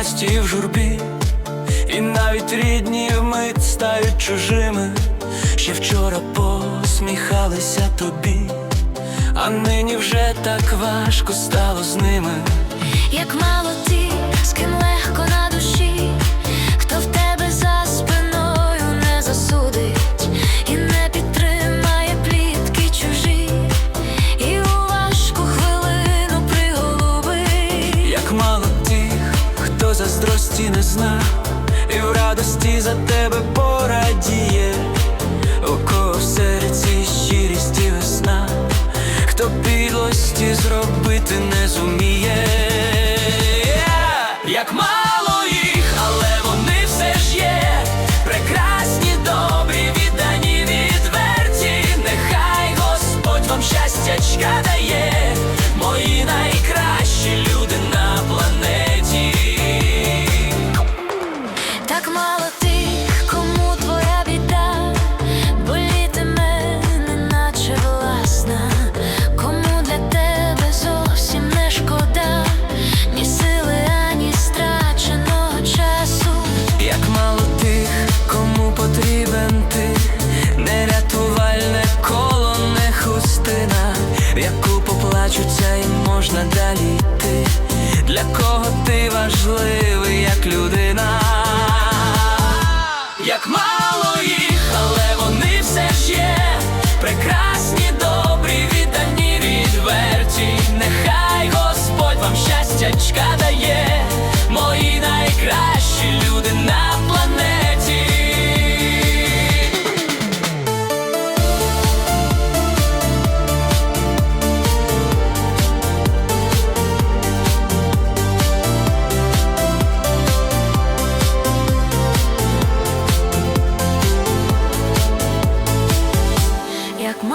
щасті в журбі, і навіть рідні вмить стають чужими. Ще вчора посміхалися тобі, а нині вже так важко стало з ними. Як мало ти з ким легко за тебе порадіє, кого в серці щирість і весна, хто підлості зробити не зуміє. Як мало яку поплачуться і можна далі йти. Для кого ти важливий, як людина, як мало їх,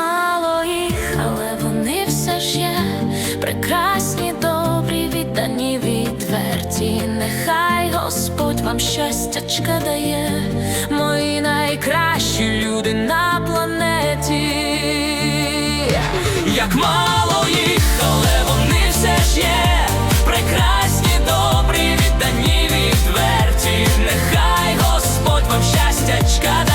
мало їх, але вони все ж є прекрасні, добрі, віддані, відверті. Нехай Господь вам щастячка дає, мої найкращі люди на планеті, як мало їх, але вони все ж є, прекрасні, добрі, віддані, відверті. Нехай Господь вам щастячка дає.